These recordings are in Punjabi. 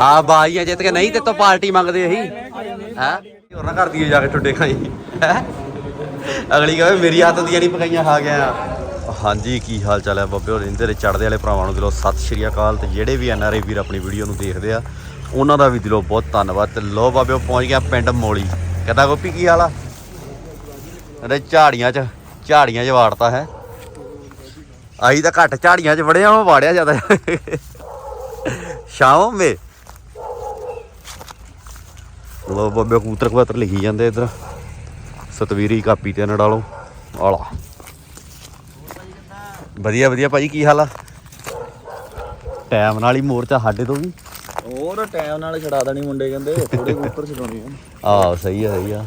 ਆ ਬਾਈਆਂ ਜਿੱਤ ਕੇ ਨਹੀਂ ਤੇ ਤੋਂ ਪਾਰਟੀ ਮੰਗਦੇ ਅਸੀਂ। ਹੈ? ਹੋਰ ਨਾ ਕਰ ਜਾ ਕੇ ਟੁੱਡੇ ਖਾਈ। ਹੈਂ? ਅਗਲੀ ਕਹੇ, ਮੇਰੀ ਹੱਥ ਦੀਆਂ ਨਹੀਂ ਪਕਾਈਆਂ, ਖਾ ਗਿਆ। ਹਾਂਜੀ, ਕੀ ਹਾਲ ਚਾਲ ਹੈ ਬੱਬੇ ਹੋਰੀ? ਦੇ ਚੜਦੇ ਵਾਲੇ ਭਰਾਵਾਂ ਨੂੰ ਦਿਲੋਂ ਸਤਿ ਸ਼੍ਰੀ ਅਕਾਲ ਤੇ ਜਿਹੜੇ ਵੀ ਐਨਆਰਆਈ ਵੀਰ ਆਪਣੀ ਵੀਡੀਓ ਨੂੰ ਦੇਖਦੇ ਆ, ਉਹਨਾਂ ਦਾ ਵੀ ਦਿਲੋਂ ਬਹੁਤ ਧੰਨਵਾਦ। ਤੇ ਲੋ ਬਾਬਿਓ ਪਹੁੰਚ ਗਿਆ ਪਿੰਡ ਮੋਲੀ। ਕਹਿੰਦਾ ਗੋਪੀ, ਕੀ ਹਾਲ ਆ? ਕਹਿੰਦੇ ਝਾੜੀਆਂ 'ਚ ਝਾੜੀਆਂ 'ਚ ਵਾੜਤਾ ਹੈ। ਆਈ ਤਾਂ ਘੱਟ ਝਾੜੀਆਂ 'ਚ ਵੜਿਆ, ਉਹ ਵਾੜਿਆ ਜ਼ਿਆਦਾ। ਸ਼ਾਮ ਮੇ ਲੋ ਬੱਬੇ ਕਬੂਤਰ ਕਬੂਤਰ ਲਿਖੀ ਜਾਂਦੇ ਇਧਰ। ਸਤਵੀਰੀ ਕਾਪੀ ਤੇ ਨਡਾਲੋ ਆਲਾ। ਵਧੀਆ ਵਧੀਆ ਭਾਜੀ ਕੀ ਹਾਲ ਆ? ਟਾਈਮ ਨਾਲ ਹੀ ਮੋਰਚਾ ਸਾਡੇ ਤੋਂ ਵੀ। ਹੋਰ ਟਾਈਮ ਨਾਲ ਛਡਾ ਦੇਣੀ ਮੁੰਡੇ ਕਹਿੰਦੇ ਥੋੜੇ ਉੱਪਰ ਛਡਾਉਣੇ ਆ। ਆਹ ਸਹੀ ਆ ਸਹੀ ਆ।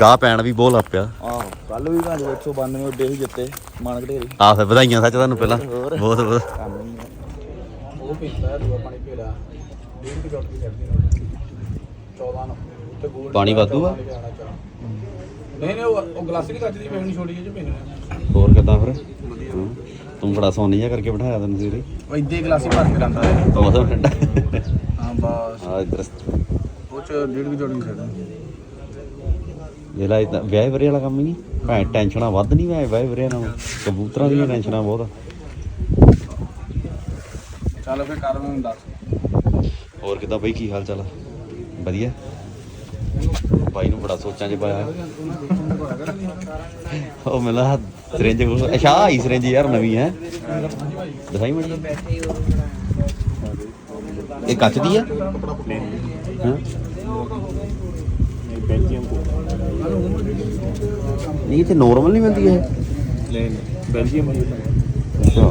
ਗਾਹ ਪੈਣ ਵੀ ਬਹੁਤ ਲੱਗ ਪਿਆ। ਆਹੋ ਕੱਲ ਵੀ ਭਾਂਜ 192 ਉੱਡੇ ਹੀ ਜਿੱਤੇ ਮਾਨ ਘਟੇਰੀ। ਆਹ ਫਿਰ ਵਧਾਈਆਂ ਸੱਚ ਤੁਹਾਨੂੰ ਪਹਿਲਾਂ। ਬਹੁਤ ਬਹੁਤ। ਉਹ ਪੀਂਦਾ ਦੂਆ ਪਾਣੀ ਪੀਲਾ ਡੇਢ ਦੀ ਚੌਕੀ ਛੱਡਦੀ 14 ਨੂੰ। ਪਾਣੀ ਵਾਧੂ ਆ? ਨਹੀਂ ਨਹੀਂ ਉਹ ਉਹ ਗਲਾਸ ਨਹੀਂ ਕੱਚਦੀ ਮੈਂ ਨਹੀਂ ਛੋੜੀ ਜੇ ਪੀਣੀ ਹੋਰ ਕਿੱਦਾਂ ਫਿਰ? ਹੂੰ। ਤੂੰ ਬੜਾ ਸੋਨੀ ਜਿਹਾ ਕਰਕੇ ਬਿਠਾਇਆ ਤੈਨੂੰ ਸਵੇਰੇ। ਉਹ ਇੱਦੇ ਗਲਾਸੀ ਭਰ ਕੇ ਲਾਂਦਾ ਹੈ ਮੌਸਮ ਠੰਡਾ। ਹਾਂ ਬਸ। ਆ ਇਧਰ ਉਹ ਚ ਡੇਢ ਚੌਕੀ ਛੱਡਦੀ ਇਹ ਲਾ ਇਦਾਂ ਵਿਆਹ ਵਰੇ ਵਾਲਾ ਕੰਮ ਹੀ ਨਹੀਂ। ਭੈਣ ਟੈਨਸ਼ਨਾਂ ਵੱਧ ਨਹੀਂ ਵਿਆਹ ਵਿਆਹ ਵਰੇ ਨਾਲ। ਕਬੂਤਰਾਂ ਦੀਆਂ ਟੈਨਸ਼ਨਾਂ ਬਹੁਤ ਆ। ਚੱਲ ਫੇ ਕਰ ਮੈਨੂੰ ਦੱਸ। ਹੋਰ ਕਿੱਦਾਂ ਬਈ ਕੀ ਹਾਲ ਚਾਲ ਆ? ਵਧੀਆ? ਬਾਈ ਨੂੰ ਬੜਾ ਸੋਚਾਂ 'ਚ ਪਾਇਆ। ਉਹ ਮਿਲਾ ਸਿਰੰਜ ਕੋਲ ਅੱਛਾ ਆਈ ਸਿਰੰਜ ਯਾਰ ਨਵੀਂ, ਹੈ। ਦਿਖਾਈ ਮੜੀ ਇਹ ਕੱਚ ਦੀ ਆ? ਹਾਂ? ਨਹੀਂ ਤੇ ਨੋਰਮਲ ਨਹੀਂ ਮਿਲਦੀ ਇਹ। ਲੈ ਬੈਲਜੀਅਮ ਅੱਛਾ।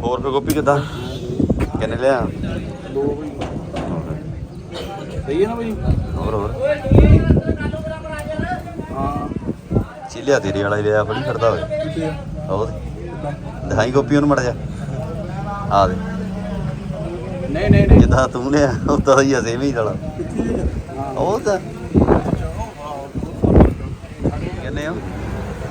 ਹੋਰ ਫੇ ਗੋਪੀ ਕਿੱਦਾਂ? ਕਿੰਨੇ ਲਿਆ? ਸਹੀ ਹੈ ਨਾ ਬਈ? ਹੋਰ ਹੋਰ। ਹਾਂ। ਚੀਲਿਆ ਤੇਰੇ ਵਾਲਾ ਹੀ ਲਿਆ ਫੜੀ ਫਿਰਦਾ ਹੋਵੇ ਆ? ਉਹ ਦਿਖਾਈ ਗੋਪੀ ਉਹਨੂੰ ਮੜ ਜਾ। ਆ ਦੇ। ਨਹੀਂ ਨਹੀਂ ਨਹੀਂ। ਜਿੱਦਾਂ ਤੂੰ ਲਿਆ ਉਦਾਂ ਹੀ ਅਸੇ ਵੀ ਸਾਲਾ। ਉਹ ਤਾਂ। ਕਿੰਨੇ ਹੋ?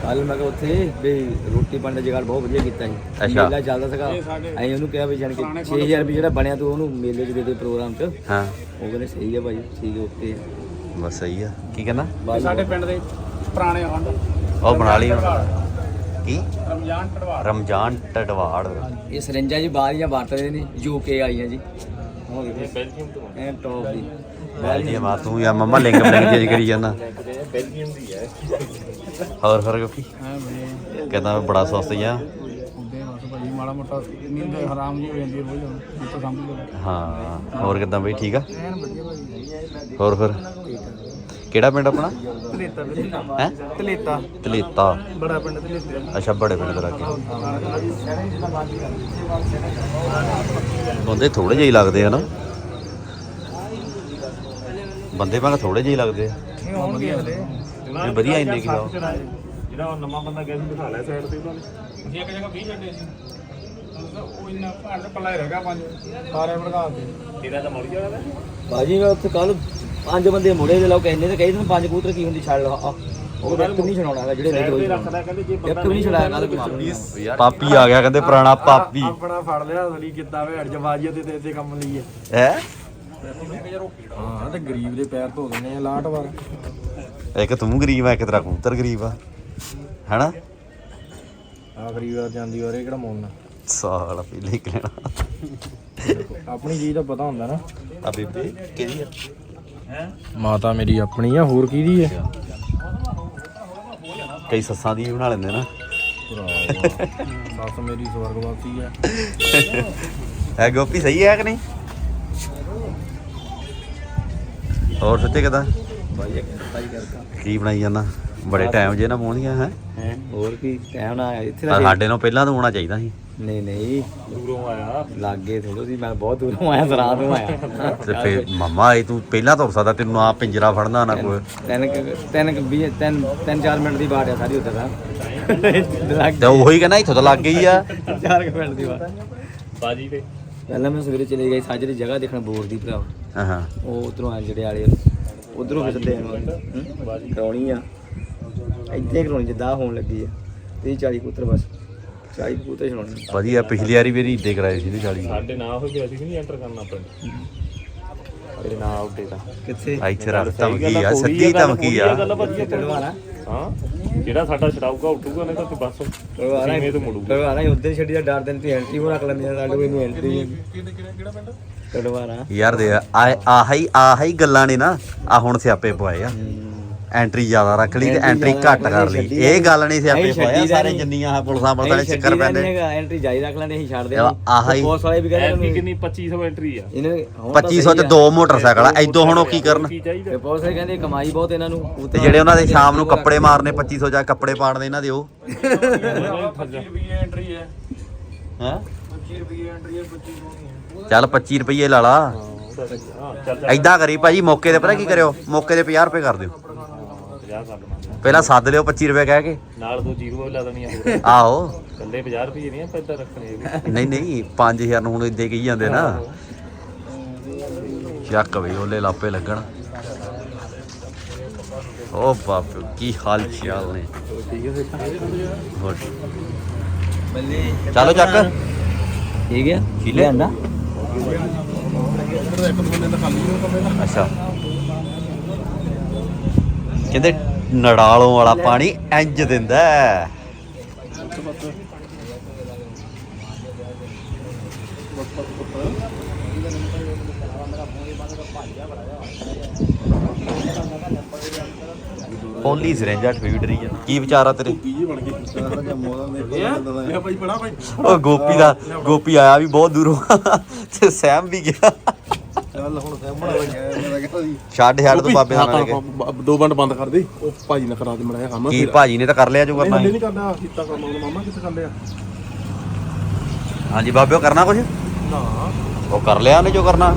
ਕੱਲ ਮੈਂ ਕਿਹਾ ਉੱਥੇ ਵੀ ਰੋਟੀ ਪਾਣੀ ਦਾ ਜਗਾੜ ਬਹੁਤ ਵਧੀਆ ਕੀਤਾ ਸੀ ਅੱਛਾ। ਮੇਲਾ ਚੱਲਦਾ ਸੀਗਾ। ਅਸੀਂ ਉਹਨੂੰ ਕਿਹਾ ਵੀ ਜਾਣ ਕੇ 6000 ਰੁਪਏ ਜਿਹੜਾ ਬਣਿਆ ਤੂੰ ਉਹਨੂੰ ਮੇਲੇ 'ਚ ਦੇ ਦੇ ਪ੍ਰੋਗਰਾਮ 'ਚ। ਹਾਂ। ਉਹ ਕਹਿੰਦੇ ਸਹੀ ਹੈ ਭਾਈ ਠੀਕ ਹੈ ਓਕੇ। ਬਸ ਸਹੀ ਆ। ਕੀ ਕਹਿੰਦਾ? ਇਹ ਸਾਡੇ ਪਿੰਡ ਦੇ ਪੁਰਾਣੇ ਹੰਡ। ਉਹ ਬਣਾ ਲਈ ਹੁਣ। ਕੀ? ਰਮਜ਼ਾਨ ਟੜਵਾ ਰਮਜ਼ਾਨ ਟਟਵਾੜ ਇਹ ਸਰੰਜਾਂ ਜੀ ਬਾਹਰ ਜਾਂ ਵਰਤਦੇ ਨੇ ਯੂਕੇ ਆਈਆਂ ਜੀ। ਹੋ ਗਏ ਬੈਲਜੀਅਮ ਤੋਂ ਐ ਟੌਪ ਦੀ ਬੈਲਜੀਅਮ ਮਾ ਤੂੰ ਯਾ ਮੰਮਾ ਲਿੰਗ ਬਲਿੰਗ ਜੀ ਕਰੀ ਜਾਂਦਾ। ਬੈਲਜੀਅਮ ਦੀ ਹੈ ਹੋਰ ਫਿਰ ਗੋਪੀ? ਕਹਿੰਦਾ ਬੜਾ ਸਸਤ ਜਿਹਾ। ਮਾੜਾ ਮੋਟਾ ਨੀਂਦ ਹਰਾਮ ਜੀ ਹੋ ਜਾਂਦੀ ਹੈ ਰੋਜ਼ ਹੁਣ ਸਮਝ ਲਓ ਹਾਂ ਹੋਰ ਕਿਦਾਂ ਬਈ, ਠੀਕ ਆ? ਹੋਰ ਫਿਰ ਕਿਹੜਾ ਪਿੰਡ ਆਪਣਾ? ਤਲੇਤਾ ਹੈ? ਤਲੇਤਾ। ਤਲੇਤਾ ਬੜਾ ਪਿੰਡ ਤਲੇਤਾ ਅੱਛਾ ਬੜੇ ਪਿੰਡ ਦਾ ਲੱਗੇ ਬੰਦੇ ਥੋੜੇ ਜਿਹੇ ਲੱਗਦੇ ਆ ਨਾ। ਬੰਦੇ ਭਾਵੇਂ ਥੋੜੇ ਜਿਹੇ ਹੀ ਲੱਗਦੇ ਆ। ਨਹੀਂ ਹੋਣਗੇ ਹਲੇ ਇਹ ਵਧੀਆ ਇੰਨੇ ਕੀ ਲਾਓ ਜਿਹੜਾ ਉਹ ਨਵਾਂ ਬੰਦਾ ਗਿਆ ਸੀ ਬਿਠਾ ਲਿਆ ਸਾਈਡ ਤੇ ਉਹਨਾਂ ਨੇ। ਜੀ ਇੱਕ ਜਗ੍ਹਾ 20 ਛੱਡੇ ਸੀ। ਉਹ ਇੰਨਾ ਭਾੜ ਦਾ ਪੱਲਾ ਹੀ ਰਹਿ ਗਿਆ ਪੰਜ ਸਾਰੇ ਭੜਕਾ ਦੇ ਤੇਰਾ ਤਾਂ ਮੁੜ ਗਿਆ ਭਾਜੀ ਮੈਂ ਉੱਥੇ ਕੱਲ ਪੰਜ ਬੰਦੇ ਮੁੜੇ ਦੇ ਲੋਕ ਕਹਿੰਦੇ ਤੇ ਕਹੀ ਪੰਜ ਕਬੂਤਰ ਕੀ ਹੁੰਦੀ ਛੱਡ ਲਾ। ਉਹ ਇੱਕ ਵੀ ਨਹੀਂ ਛਡਾਉਣਾ ਹੈਗਾ ਜਿਹੜੇ ਕਹਿੰਦੇ ਜੇ ਇੱਕ ਵੀ ਨਹੀਂ ਛਡਾਇਆ ਕੱਲ ਪਾਪੀ ਆ ਗਿਆ ਕਹਿੰਦੇ ਪੁਰਾਣਾ ਪਾਪੀ। ਆਪਣਾ ਫੜ ਲਿਆ ਅਸਲੀ ਕਿੱਦਾਂ ਭੇੜ ਜਵਾਜੀਆ ਤੇ ਤੇ ਕੰਮ ਲਈ ਹੈ। ਹੈ? ਹਾਂ ਤੇ ਗਰੀਬ ਦੇ ਪੈਰ ਧੋ ਦਿੰਦੇ ਆ ਲਾਟ ਵਾਰ। ਇੱਕ ਤੂੰ ਗਰੀਬ ਆ ਇੱਕ ਤੇਰਾ ਕਬੂਤਰ ਗਰੀਬ ਆ। ਹੈਨਾ? ਆਖਰੀ ਵਾਰ ਜਾਂਦੀ ਵਾਰ ਇਹ ਕਿਹੜਾ ਮੋੜਨਾ ਸਾਲਾ ਪੀਲੇ ਹੀ ਲੈਣਾ ਆਪਣੀ ਚੀਜ਼ ਦਾ ਪਤਾ ਹੁੰਦਾ ਨਾ। ਆ ਬੀਬੀ ਕਿਹਦੀ ਆ? ਮਾਤਾ ਮੇਰੀ ਆਪਣੀ ਆ ਹੋਰ ਕਿਹਦੀ ਹੈ ਕਈ ਸੱਸਾਂ ਦੀ ਬਣਾ ਲੈਂਦੇ ਨਾ। ਸੱਸ ਮੇਰੀ ਸਵਰਗਵਾਸੀ ਆ। ਹੈ ਗੋਪੀ ਸਹੀ ਹੈ ਕਿ ਨਹੀਂ? ਹੋਰ ਸੱਚੇ ਕਿਦਾਂ? ਭਾਈ ਇੱਕ ਭਾਈ ਕਰਦਾ ਕੀ ਬਣਾਈ ਜਾਂਦਾ? ਬੜੇ ਟਾਈਮ ਜੇ ਨਾ ਪਹੁੰਚੀਆਂ ਹੈ? ਹੋਰ ਕੀ? ਟਾਈਮ ਨਾ ਆਇਆ। ਇੱਥੇ ਤਾਂ ਸਾਡੇ ਨੂੰ ਪਹਿਲਾਂ ਤਾਂ ਆਉਣਾ ਚਾਹੀਦਾ ਸੀ। ਨਹੀਂ ਨਹੀਂ। ਦੂਰੋਂ ਆਇਆ। ਲਾਗੇ ਥੋੜੋ ਸੀ ਮੈਂ ਬਹੁਤ ਦੂਰੋਂ ਆਇਆ ਸਰਾਂ ਤੋਂ ਆਇਆ। ਤੇ ਫੇਰ ਮਮਾ ਇਹ ਤੂੰ ਪਹਿਲਾਂ ਤੁਰ ਸਕਦਾ ਤੈਨੂੰ ਆ ਪਿੰਜਰਾ ਫੜਨਾ ਨਾ ਕੋਈ। ਤਿੰਨ ਕੁ- ਤਿੰਨ ਕੁ ਵੀਹ- ਤਿੰਨ ਤਿੰਨ ਚਾਰ ਮਿੰਟ ਦੀ ਬਾਤ ਆ ਸਾਰੀ ਉੱਧਰ ਦਾ ਲੱਗ ਤੇ ਉਹੀ ਕਹਿੰਦਾ ਇੱਥੋਂ ਤਾਂ ਲੱਗ ਗਈ ਆ। ਚਾਰ ਕੁ ਮਿੰਟ ਦੀ ਬਾਤ ਬਾਜੀ ਤੇ। ਪਹਿਲਾਂ ਮੈਂ ਸਵੇਰੇ ਚਲੇ ਗਈ ਸਾਜਰੇ ਜਗ੍ਹਾ ਦੇਖਣ ਬੋਰ ਦੀ ਭਰਾ ਹਾਂ ਹਾਂ। ਉਹ ਉਧਰੋਂ ਆ ਜਿਹੜੇ ਵਾਲੇ। ਉਧਰੋਂ ਫਿਰ ਦੇਣ ਵਾਲੀ ਕਰਾਉਣੀ ਆ। ਇੱਥੇ ਕਰਾਉਣੀ ਜਿੱਦਾਂ ਹੋਣ ਲੱਗੀ ਆ। 30 40 ਕੁੱਤਰ ਬਸ। ਚਾਈ ਕਬੂਤਰ ਛਡਾਉਣੇ ਵਧੀਆ ਪਿਛਲੀ ਵਾਰੀ ਵੀ ਰੀਡੇ ਕਰਾਏ ਸੀ ਨੇ 40 ਸਾਡੇ ਨਾ ਹੋ ਗਿਆ ਸੀ ਨਹੀਂ ਐਂਟਰ ਕਰਨਾ ਪਿੰਡ। ਮੇਰੇ ਨਾ ਆਉਟੇ ਦਾ ਕਿੱਥੇ? ਇੱਥੇ ਰੱਖ ਧਮਕੀ ਆ ਸੱਚੀ ਧਮਕੀ ਆ। ਗੱਲ ਵਧੀਆ ਕਢਵਾਣਾ ਹਾਂ। ਜਿਹੜਾ ਸਾਡਾ ਛਡਾਊਗਾ ਉੱਠੂਗਾ ਨਹੀਂ ਤਾਂ ਤੇ ਬਸ ਕਢਵਾਣਾ ਸੀਮੇ ਤੋਂ ਮੁੜੂਗਾ। ਕਢਵਾਣਾ ਉਧਰ ਛੱਡੀ ਦਾ ਡਰ ਦਿਨ ਤੇ ਐਂਟਰੀ ਉਹ ਰੱਖ ਲੈਂਦੇ ਆ ਸਾਡੇ ਕੋਈ ਨਹੀਂ ਐਂਟਰੀ ਕਿਹੜਾ ਪਿੰਡ? ਯਾਰ ਦੇ ਆਹੀ ਆਹੀ ਗੱਲਾਂ ਨੇ ਨਾ ਆ ਹੁਣ ਸਿਆਪੇ ਪਵਾਏ ਆ। ਐਂਟਰੀ ਜ਼ਿਆਦਾ ਰੱਖ ਲਈ ਤੇ ਐਂਟਰੀ ਘੱਟ ਕਰ ਲਈ, ਛੱਡੀ ਇਹ ਗੱਲ ਨਹੀਂ ਸਿਆਪੇ ਆ, ਛੱਡੀ ਦਾ ਸਾਰੇ। ਜਿੰਨੀਆਂ ਆਹ ਪੁਲਿਸਾਂ ਪੁਲਿਸਾਂ ਦੇ ਚੱਕਰ ਪੈਂਦੇ। ਐਂਟਰੀ ਜਾਈ ਰੱਖ ਲੈਂਦੇ ਅਸੀਂ ਛੱਡਦੇ ਯਾਰ, ਆਹੀ- ਪੁਲਿਸ ਵਾਲੇ ਵੀ ਕਹਿੰਦੇ ਕਿੰਨੀ? 2500 ਐਂਟਰੀ ਆ। ਇਹਨਾਂ ਨੇ ਹੁਣ ਤਾਂ 2500 ਸਹੀ ਚ ਆ। ਦੋ ਮੋਟਰਸਾਈਕਲ ਆ ਐਦੋਂ ਹੁਣ ਉਹ ਕੀ ਕਰਨ? ਤੇ ਚਾਹੀਦਾ? ਪੁਲਿਸ ਵਾਲੇ ਕਹਿੰਦੇ ਕਮਾਈ ਬਹੁਤ ਇਹਨਾਂ ਨੂੰ। ਤੇ ਜਿਹੜੇ ਉਹਨਾਂ ਦੇ ਸ਼ਾਮ ਨੂੰ ਕੱਪੜੇ ਮਾਰਨੇ 2500 ਜਾ ਕੱਪੜੇ ਪਾੜਦੇ ਇਹਨਾਂ ਦੇ ਉਹ। ਐਂਟਰੀ ਹੈ? ਹੈ 25 ਰੁਪਏ ਐਂਟਰੀ ਹੈ 25 ਚੱਲ 25 ਰੁਪਏ ਲਾ ਲਾ। ਹਾਂ ਚੱਲ ਚੱਲ। ਐਦਾਂ ਕਰੀ ਭਾਜੀ ਮੌਕੇ ਤੇ ਪਤਾ ਕੀ ਕਰਿਓ? ਮੌਕੇ ਤੇ 50 ਰੁਪਏ ਕਰ ਦਿਓ। 50 ਕਰ ਲਵਾਂਗੇ ਪਹਿਲਾਂ ਸੱਦ ਲਿਓ 25 ਰੁਪਏ ਕਹਿ ਕੇ। ਨਾਲ ਦੋ ਜ਼ੀਰੋ ਵੀ ਲਾ ਦੇਣੀਆਂ ਹੋਰ। ਆਹੋ। ਕੱਲੇ 50 ਰੁਪਏ ਨਹੀਂ ਆਪਾਂ ਇੱਦਾਂ ਰੱਖਣੇ ਹੈਗੇ ਨਹੀਂ ਨਹੀਂ 5000 ਨੂੰ ਹੁਣ ਇੱਦੇ ਕਹੀ ਜਾਂਦੇ ਨਾ। ਚੱਕ ਬਈ ਉਹਲੇ ਲਾਪੇ ਲੱਗਣ। ਓ ਬਾਪ ਕੀ ਹਾਲ ਚਾਲ ਨੇ। ਠੀਕ ਹੈ ਹੋਰ। ਚਲੋ ਚੱਕ। ਠੀਕ ਹੈ ਕੀ ਲੈ ਆਂਦਾ ਅੱਛਾ। ਕਹਿੰਦੇ ਨੜਾਲੋਂ ਵਾਲਾ ਪਾਣੀ ਇੰਜ ਦਿੰਦਾ। ਪੋਲੀ ਸਿਰੰਜਾ ਫੀਡ ਰਹੀ ਆ ਕੀ ਵਿਚਾਰਾ ਤੇਰੇ? ਮੈਂ ਭਾਈ ਪੜਾ ਭਾਈ। ਉਹ ਗੋਪੀ ਦਾ ਗੋਪੀ ਆਇਆ ਵੀ ਬਹੁਤ ਦੂਰੋਂ। ਤੇ ਸਹਿਮ ਵੀ ਗਿਆ। ਚੱਲ ਹੁਣ ਸਾਹਮਣਾ ਲੱਗਿਆ ਮੇਰਾ ਕਹਿੰਦਾ ਸੀ ਛੱਡ ਛੱਡ ਤੋਂ ਬਾਬੇ ਨਾਲ ਲੈ ਕੇ ਦੋ ਮਿੰਟ ਬੰਦ ਕਰ ਦੇ। ਉਹ ਭਾਜੀ ਨੇ ਕਰਾ ਦੇ ਮੜਾਇਆ ਕੰਮ। ਕੀ ਭਾਜੀ ਨੇ ਤਾਂ ਕਰ ਲਿਆ ਜੋ ਕਰਨਾ। ਨਹੀਂ ਕਰਨਾ ਕੀਤਾ ਕੰਮ ਹੁਣ ਮਾਮਾ ਕਿੱਥੇ ਕਰ ਲਿਆ? ਹਾਂਜੀ ਬਾਬਿਓ ਕਰਨਾ ਕੁਝ ਨਾ। ਉਹ ਕਰ ਲਿਆ ਉਹਨੇ ਜੋ ਕਰਨਾ।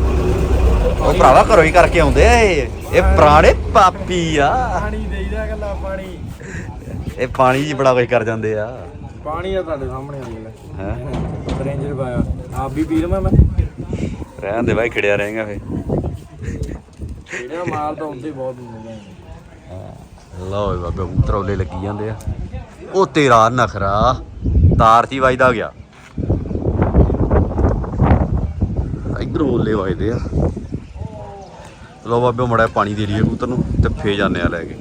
ਉਹ ਭਰਾਵਾ ਘਰੋਂ ਹੀ ਕਰਕੇ ਆਉਂਦੇ ਆ ਇਹ। ਇਹ ਪੁਰਾਣੇ ਪਾਪੀ ਆ। ਪਾਣੀ ਦੇਈਦਾ ਗੱਲਾਂ ਪਾਣੀ। ਇਹ ਪਾਣੀ ਜੀ ਬੜਾ ਕੁਝ ਕਰ ਜਾਂਦੇ ਆ। ਪਾਣੀ ਆ ਤੁਹਾਡੇ ਸਾਹਮਣੇ ਆ। ਗਿਆ ਹੈ? ਰੇਂਜਰ ਪਾਇਆ। ਆਪ ਵੀ ਪੀ ਲਵਾਂ ਮੈਂ? ਰਹਿਣ ਦੇ ਬਾਈ ਖੜਿਆ ਰਹੇਗਾ ਫੇ ਇਹਦਾ ਮਾਲ ਤਾਂ ਉੱਤੇ ਬਹੁਤ ਮਿਲਦਾ ਲਓ ਵੀ ਬਾਬੇ ਉਤਰੌਲੇ ਲੱਗੀ ਜਾਂਦੇ ਆ। ਉਹ ਤੇਰਾ ਨਖਰਾ ਤਾਰ ਚ ਵੱਜਦਾ ਗਿਆ। ਇਧਰ ਓਲੇ ਵੱਜਦੇ ਆ। ਲਓ ਬਾਬੇ ਮੜਾ ਪਾਣੀ ਦੇ ਲਈਏ ਕਬੂਤਰ ਨੂੰ ਤੇ ਫੇ ਜਾਂਦੇ ਆ ਲੈ ਕੇ।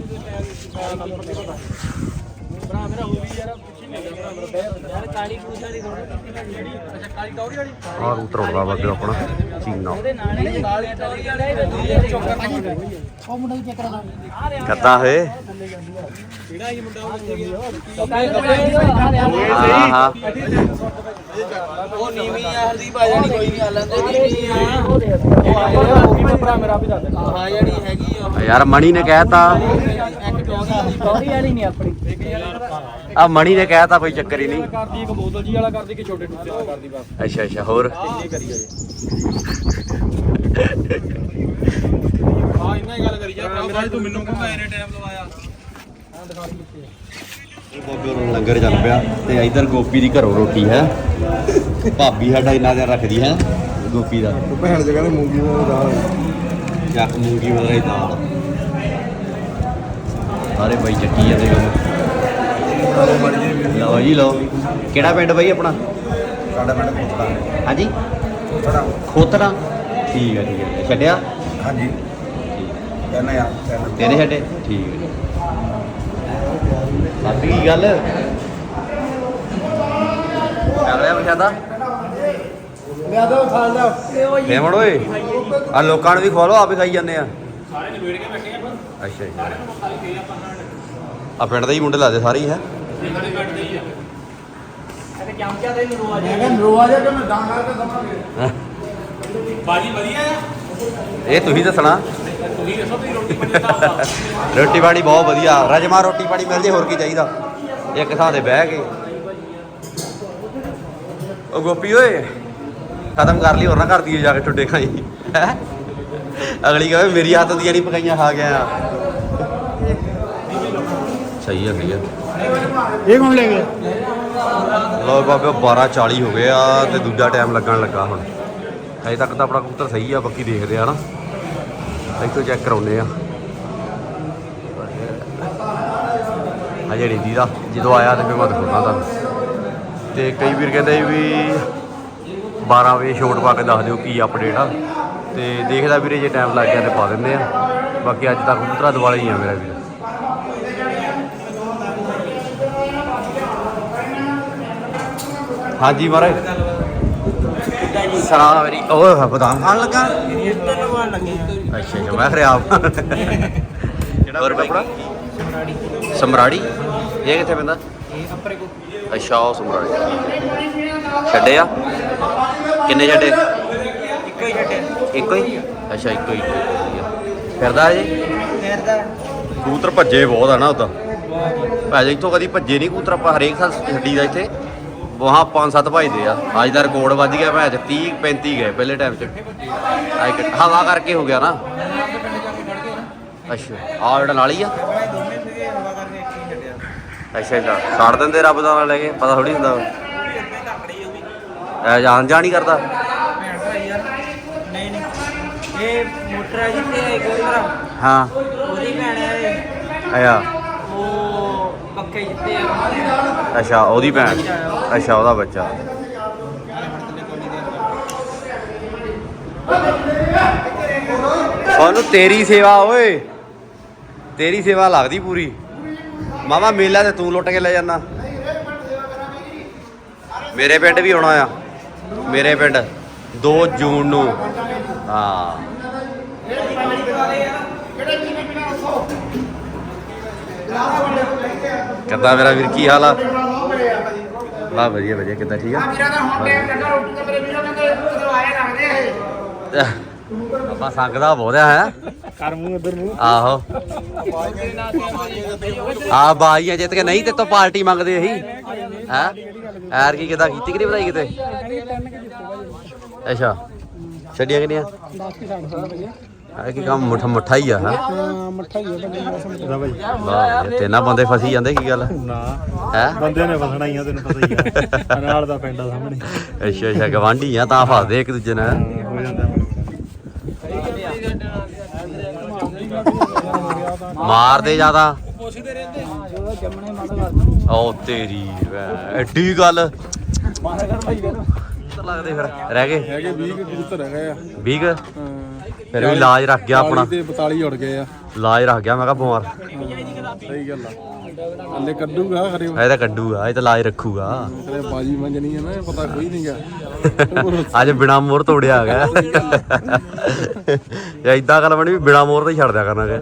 ਆਹ ਕਬੂਤਰ ਉੱਡਦਾ ਬਾਬੇ ਆਪਣਾ ਚੀਨਾ। ਕੱਤਾ ਹੈ ਹਾਂ ਹਾਂ। ਉਹ ਨੀਵੀਂ ਆ ਹਰਦੀਪ ਆ ਜਾਣੀ ਕੋਈ ਨਹੀਂ ਆ ਲੈਂਦੇ ਨੀਵੀਂ ਆ। ਉਹ ਭਰਾ ਮੇਰਾ ਵੀ ਦੱਸ ਦੇ। ਹਾਂ ਜਿਹੜੀ ਹੈਗੀ ਆ। ਯਾਰ ਮਣੀ ਨੇ ਕਹਿਤਾ। ਸੌਰੀ ਵਾਲੀ ਨਹੀਂ ਆਪਣੀ। ਆ ਮਣੀ ਨੇ ਕਹਿਤਾ ਕੋਈ ਚੱਕਰ ਹੀ ਨਹੀਂ। ਕਰਦੀ ਇੱਕ ਬੋਤਲ ਜੀ ਵਾਲਾ ਕਰਦੀ ਕਿ ਛੋਟੇ ਟੁੱਟੇ ਵਾਲਾ ਕਰਦੀ ਬਸ। ਅੱਛਾ ਅੱਛਾ ਹੋਰ? ਇਹ ਕਰੀ ਹਾਂ ਇੰਨਾ ਹੀ ਗੱਲ ਕਰੀ ਜਾ ਮੇਰਾ ਤੂੰ ਮੈਨੂੰ ਕਹਿੰਦਾ ਇਹਨੇ ਟਾਈਮ ਲਵਾਇਆ? ਲੰਗਰ ਚੱਲ ਪਿਆ ਤੇ ਇਧਰ ਗੋਪੀ ਦੀ ਘਰੋਂ ਰੋਟੀ ਹੈ। ਭਾਬੀ ਸਾਡਾ ਇੰਨਾ ਦਿਨ ਰੱਖਦੀ ਹੈ ਗੋਪੀ ਦਾ। ਭੈਣ ਜਗ੍ਹਾ ਨੇ ਮੂੰਗੀ ਦਾ ਦਾਲ। ਚੱਕ ਮੂੰਗੀ ਵਾਲੀ ਦਾਲ। ਸਾਰੇ ਬਾਈ ਚੱਕੀ ਜਾਂਦੇ ਕੰਮ ਲਓ ਜੀ ਲਓ। ਕਿਹੜਾ ਪਿੰਡ ਬਾਈ ਆਪਣਾ? ਸਾਡਾ ਪਿੰਡ ਕੋਟੜਾ ਹਾਂਜੀ? ਸਾਡਾ ਖੋਤਰਾ। ਠੀਕ ਹੈ ਠੀਕ ਹੈ ਛੱਡਿਆ? ਹਾਂਜੀ। ਕਹਿੰਦਾ ਯਾਰ ਤੇਰੇ ਛੱਡੇ? ਠੀਕ ਹੈ ਸਾਡੀ ਕੀ ਗੱਲ ਕਰ ਲਿਆ ਮਸ਼ਾਦਾ ਮੈਂ ਤਾਂ ਖਾ ਲਿਆ। ਫੇਮਣ ਓਏ। ਆ ਲੋਕਾਂ ਨੂੰ ਵੀ ਖਵਾ ਲਓ ਆਪ ਹੀ ਖਾਈ ਜਾਂਦੇ ਆ। ਸਾਰੇ ਨਿਬੇੜ ਕੇ ਬੈਠੇ ਆ। ਅੱਛਾ ਆ ਪਿੰਡ ਦੇ ਹੀ ਮੁੰਡੇ ਲਾਦੇ ਸਾਰੇ ਹੀ ਹੈ? ਮੈਂ ਕਿਹਾ ਨਰੋਆ ਜਾ ਕੇ ਮੈਂ ਡਾਂਗਾ ਤੇ ਦਵਾਂਗੇ। ਇਹ ਤੁਸੀਂ ਦੱਸਣਾ? ਤੁਸੀਂ ਦੱਸੋ ਤੁਸੀਂ ਰੋਟੀ ਪਾਣੀ ਰੋਟੀ ਪਾਣੀ ਬਹੁਤ ਵਧੀਆ। ਰਜਮਾ ਰੋਟੀ ਪਾਣੀ ਮਿਲ ਜੇ ਹੋਰ ਕੀ ਚਾਹੀਦਾ? ਇੱਕ ਥਾਂ ਤੇ ਬਹਿ ਕੇ। ਉਹ ਗੋਪੀ ਓਏ ਖਤਮ ਕਰ ਲਈ ਹੋਰ ਨਾ ਕਰ ਦਈਏ ਜਾ ਕੇ ਟੁੱਡੇ ਖਾਈ। ਹੈਂ? ਅਗਲੀ ਕਹੇ ਮੇਰੀ ਹੱਥ ਦੀਆਂ ਨਹੀਂ ਪਕਾਈਆਂ ਖਾ ਗਿਆ ਸਹੀ ਹੈ ਹੈ ਇਹ ਕੌਣ ਲੈ ਗਿਆ? ਲੋ ਬਾਬੇ 12:40 ਹੋ ਗਏ ਆ ਤੇ ਦੂਜਾ ਟਾਈਮ ਲੱਗਣ ਲੱਗਾ ਹੁਣ। ਹਜੇ ਤੱਕ ਤਾਂ ਆਪਣਾ ਕਬੂਤਰ ਸਹੀ ਆ ਬਾਕੀ ਦੇਖਦੇ ਆ ਨਾ। ਇੱਥੋਂ ਚੈੱਕ ਕਰਾਉਨੇ ਆ। ਹਜੇ ਰਿੰਦੀ ਦਾ ਜਦੋਂ ਆਇਆ ਤੇ ਫਿਰ ਮੈਂ ਦਿਖਾਉਣਾ ਤੁਹਾਨੂੰ। ਤੇ ਕਈ ਵੀਰ ਕਹਿੰਦੇ ਵੀ 12 ਵਜੇ ਛੋਟ ਪਾ ਕੇ ਦੱਸ ਦਿਓ ਕੀ ਅਪਡੇਟ ਆ। ਤੇ ਦੇਖਦਾ ਵੀਰੇ ਜੇ ਟਾਈਮ ਲੱਗ ਗਿਆ ਤੇ ਪਾ ਦਿੰਦੇ ਆ। ਬਾਕੀ ਅੱਜ ਤੱਕ ਕਬੂਤਰਾਂ ਦਿਵਾਲੇ ਹੀ ਆ ਮੇਰਾ ਵੀਰ। ਹਾਂਜੀ ਮਹਾਰਾਜ। ਸਲਾਮ ਮੇਰੀ। ਓਏ ਬਦਾਮ ਖਾਣ ਲੱਗਾ। ਧੰਨਵਾਦ ਲੱਗੇ ਅੱਛਾ ਅੱਛਾ ਮੈਂ ਖਰਿਆ ਆਪ। ਹੋਰ ਬਾਈ ਸਮਰਾੜੀ। ਇਹ ਕਿੱਥੇ ਪੈਂਦਾ? ਇਹ ਆਪਰੇ ਕੋ। ਅੱਛਾ ਉਹ ਸਮਰਾੜੀ। ਛੱਡੇ ਆ? ਕਿੰਨੇ ਛੱਡੇ? ਹੀ ਛੱਡਿਆ ਇੱਕੋ ਹੀ? ਅੱਛਾ ਇੱਕੋ ਹੀ ਵਧੀਆ। ਫਿਰਦਾ ਜੀ ਫੇਰ ਦਾ ਕਬੂਤਰ ਭੱਜੇ ਬਹੁਤ ਆ ਨਾ ਉਦਾਂ। ਭਾਜੀ ਇੱਥੋਂ ਕਦੀ ਭੱਜੇ ਨਹੀਂ ਕਬੂਤਰ ਆਪਾਂ ਹਰੇਕ ਸਾਲ ਛੱਡੀ ਦਾ ਇੱਥੇ। ਵਹਾਂ ਪੰਜ ਸੱਤ ਭਜਦੇ ਆ। ਅੱਜ ਦਾ ਰਿਕਾਰਡ ਵੱਜ ਗਿਆ ਭੈਜ 30 35 ਗਏ ਪਹਿਲੇ ਟਾਈਮ 'ਚ। ਇੱਕ ਹਵਾ ਕਰਕੇ ਹੋ ਗਿਆ ਨਾ। ਅੱਛਾ ਆ ਜਿਹੜਾ ਨਾਲ ਹੀ ਆ। ਦੋਵੇਂ ਸੀਗੇ ਹਵਾ ਕਰਕੇ ਇੱਕ ਹੀ ਛੱਡਿਆ ਅੱਛਾ ਅੱਛਾ ਛੱਡ ਦਿੰਦੇ ਰੱਬ ਦਾ ਨਾਲ ਲੈ ਕੇ ਪਤਾ ਥੋੜੀ ਹੁੰਦਾ। ਐ ਜਾਣ ਜਾਣ ਹੀ ਕਰਦਾ ਭੈਣ ਭਰਾ ਯਾਰ ਨਹੀਂ ਨਹੀਂ ਮੋਟਰ ਆ ਜਿੱਤੇ ਇੱਕ ਹੋਰ ਹਾਂ। ਉਹਦੀ ਭੈਣ ਹੈ। ਆਇਆ ਉਹ ਪੱਕੇ ਜਿੱਤੇ ਆ। ਅੱਛਾ ਉਹਦੀ ਭੈਣ? ਅੱਛਾ ਉਹਦਾ ਬੱਚਾ। ਉਹਨੂੰ ਤੇਰੀ ਸੇਵਾ ਓਏ। ਤੇਰੀ ਸੇਵਾ ਲੱਗਦੀ ਪੂਰੀ। ਮਾਮਾ ਮੇਲਾ ਤੇ ਤੂੰ ਲੁੱਟ ਕੇ ਲੈ ਜਾਂਦਾ ਮੇਰੇ ਪਿੰਡ ਵੀ ਆਉਣਾ ਆ। ਮੇਰੇ ਪਿੰਡ 2 ਜੂਨ ਨੂੰ। ਹਾਂ। ਕਿੱਦਾਂ ਮੇਰਾ ਵੀਰ, ਕੀ ਹਾਲ ਆ? ਬਾ ਵਧੀਆ ਵਧੀਆ। ਕਿੱਦਾਂ, ਠੀਕ ਆ? ਵੀਰਾਂ ਦਾ ਹੁਣ ਟਾਈਮ ਲੱਗਾ ਰੋਟੀ ਦਾ ਮੇਰੇ ਵੀਰਾਂ ਕਹਿੰਦੇ ਕਦੋਂ ਆਏ ਲੱਗਦੇ ਆ ਇਹ ਆਪਾਂ ਸੰਗਦਾ ਬਹੁਤਿਆ ਹੈ? ਕਰ ਮੂੰਹ ਉਧਰ ਨੂੰ ਆਹੋ ਆ ਬਾਈਆਂ ਜਿੱਤ ਕੇ ਨਹੀਂ ਤੇ ਤੋਂ ਪਾਰਟੀ ਮੰਗਦੇ ਅਸੀਂ। ਹੈ? ਐਰ ਕੀ ਕਿਦਾਂ ਕੀਤੀ ਕਿ ਨਹੀਂ ਵਧਾਈ ਕਿਤੇ? ਅੱਛਾ। ਛੱਡੀਆਂ ਕਿੰਨੀਆਂ? 10 ਕੇ 60 ਸਾਲ ਆ ਕੀ ਕੰਮ ਮੁੱਠ ਮੁੱਠਾ ਹੀ ਆ ਹਾਂ? ਹਾਂ ਮੱਠਾ ਹੀ ਹੈ ਬੰਦੇ ਮੌਸਮ ਦਾ ਬਾਈ ਵਾਹ ਵਧੀਆ, ਤਿੰਨਾਂ ਬੰਦੇ ਫਸੀ ਜਾਂਦੇ ਕੀ ਗੱਲ? ਨਾ। ਹੈ? ਬੰਦੇ ਨੇ ਵਸਣਾ ਹੀ ਆ ਤੈਨੂੰ ਪਤਾ ਹੀ ਆ। ਨਾਲ ਦਾ ਪਿੰਡ ਆ ਸਾਹਮਣੇ। ਅੱਛਾ ਅੱਛਾ ਗਵਾਂਢੀ ਆ ਤਾਂ ਫਸਦੇ ਇੱਕ ਦੂਜੇ ਨਾਲ। ਹੋ ਜਾਂਦਾ ਮਾਰਦੇ ਜ਼ਿਆਦਾ। ਜੰਮਣੇ ਕਰਦਾ ਓ ਤੇਰੀ ਭੈ- ਐਡੀ ਗੱਲ। ਮਾਰਾ ਕਰ ਭਾਈ ਕਰ ਲੱਗਦੇ ਫਿਰ ਰਹਿ ਗਏ? ਹੈਗੇ 20 ਕਬੂਤਰ ਹੈਗੇ ਆ। 20 ਕੁ? ਫਿਰ ਵੀ ਇਲਾਜ ਰੱਖ ਗਿਆ ਆਪਣਾ। ਤੇ 42 ਉੜ ਗਏ ਆ। ਇਲਾਜ ਰੱਖ ਗਿਆ ਮੈਂ ਕਿਹਾ ਬਿਮਾਰ। ਸਹੀ ਗੱਲ ਆ। ਹੱਲੇ ਕੱਢੂਗਾ ਖਰੇ ਇਹ ਤਾਂ ਕੱਢੂਗਾ ਇਹ ਤਾਂ ਇਲਾਜ ਰੱਖੂਗਾ। ਖਰੇ ਬਾਜੀ ਮੰਜਣੀ ਆ ਨਾ ਇਹ ਪਤਾ ਕੋਈ ਨਹੀਂਗਾ ਅੱਜ ਬਿਨਾ ਮੋਰ ਤੋੜਿਆ ਗਿਆ ਇਹ ਇਦਾਂ ਗੱਲ ਬਣੀ ਵੀ ਬਿਨਾ ਮੋਰ ਤੇ ਹੀ ਛੱਡ ਦਿਆ ਕਰਨਾਗੇ।